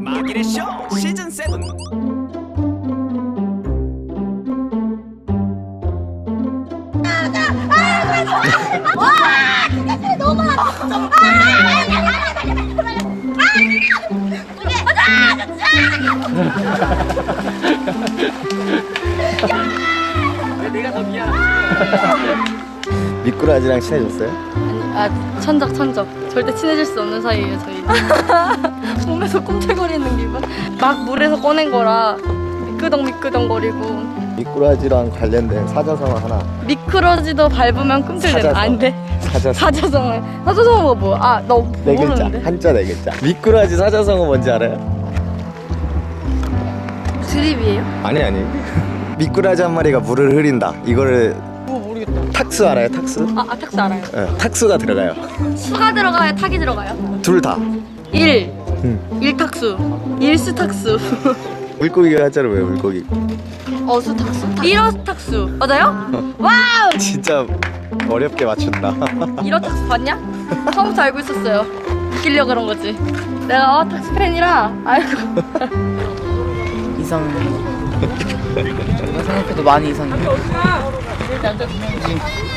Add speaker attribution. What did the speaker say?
Speaker 1: 마길의 쇼 시즌
Speaker 2: 7미 꾸라지랑 친해졌어요?
Speaker 3: 아 천적 천적. 절대 친해질 수 없는 사이예요 저희. 몸에서 꿈틀거리는 기분? 막 물에서 꺼낸 거라 미끄덩 미끄덩 거리고.
Speaker 2: 미꾸라지랑 관련된 사자성어 하나.
Speaker 3: 미끄러지도 밟으면 꿈틀대는. 안돼
Speaker 2: 사자성어.
Speaker 3: 사자성어. 사자성어가 뭐야? 아너
Speaker 2: 네 글자
Speaker 3: 모르는데.
Speaker 2: 한자 네 글자. 미꾸라지 사자성어 뭔지 알아요?
Speaker 3: 드립이에요?
Speaker 2: 아니 아니. 미꾸라지 한 마리가 물을 흐린다. 이거를
Speaker 3: 뭐 모르겠다.
Speaker 2: 탁수 알아요 탁수?
Speaker 3: 아, 아 탁스 알아요.
Speaker 2: 예, 탁수가 들어가요.
Speaker 3: 수가 들어가요 탁이 들어가요?
Speaker 2: 둘다.
Speaker 3: 일.
Speaker 2: 응.
Speaker 3: 일탁수. 일수탁수.
Speaker 2: 물고기가 한자로 왜 물고기?
Speaker 3: 어수탁수 일어탁수. 맞아요? 와우!
Speaker 2: 진짜 어렵게 맞춘다.
Speaker 3: 일어탁수 봤냐? 처음부터 알고 있었어요. 웃기려 그런 거지. 내가 어 탁스 팬이라. 아이고.
Speaker 4: 이상해. 내가 생각해도 많이 이상해. tanto que não